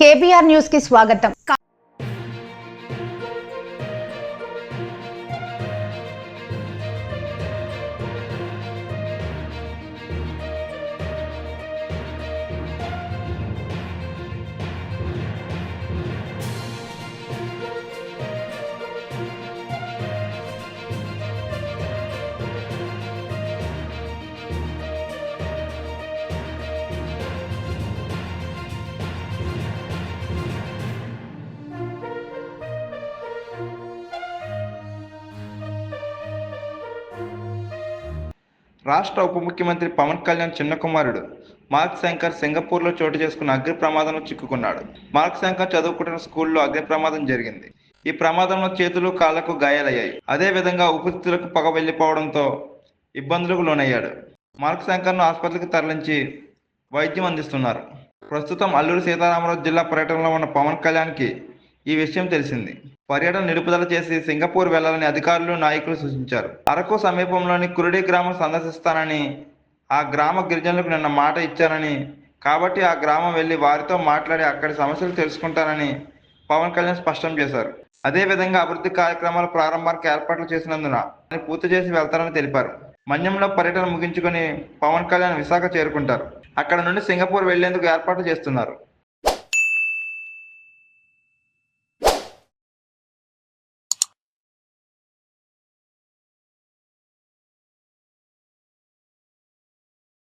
KBR news కి స్వాగతం రాష్ట్ర ఉప ముఖ్యమంత్రి పవన్ కళ్యాణ్ చిన్న కుమారుడు. మార్క్ శంకర్ సింగపూర్లో చోటు చేసుకున్న అగ్ని ప్రమాదంలో చిక్కుకున్నాడు. మార్క్ శంకర్ చదువుకుంటున్న స్కూల్లో అగ్ని ప్రమాదం జరిగింది. ఈ ప్రమాదంలో చేతులు కాళ్ళకు గాయాలయ్యాయి. అదే విధంగా ఉపస్థితులకు పొగ వెళ్ళిపోవడంతో ఇబ్బందులకు లోనయ్యాడు. మార్క్ శంకర్ను ఆసుపత్రికి తరలించి వైద్యం అందిస్తున్నారు. ప్రస్తుతం అల్లూరు సీతారామరాజు జిల్లా పర్యటనలో ఉన్న పవన్ కళ్యాణ్కి ఈ విషయం తెలిసింది. పర్యటన నిలుపుదల చేసి సింగపూర్ వెళ్ళాలని అధికారులు నాయకులు సూచించారు. అరకు సమీపంలోని కురుడి గ్రామం సందర్శిస్తానని ఆ గ్రామ గిరిజనులకు నిన్న మాట ఇచ్చానని కాబట్టి ఆ గ్రామం వెళ్ళి వారితో మాట్లాడి అక్కడి సమస్యలు తెలుసుకుంటానని పవన్ కళ్యాణ్ స్పష్టం చేశారు. అదే విధంగా అభివృద్ధి కార్యక్రమాల ప్రారంభానికి ఏర్పాట్లు చేసినందున దాన్ని పూర్తి చేసి వెళ్తారని తెలిపారు. మన్యంలో పర్యటన ముగించుకొని పవన్ కళ్యాణ్ విశాఖ చేరుకుంటారు. అక్కడ నుండి సింగపూర్ వెళ్ళేందుకు ఏర్పాట్లు చేస్తున్నారు.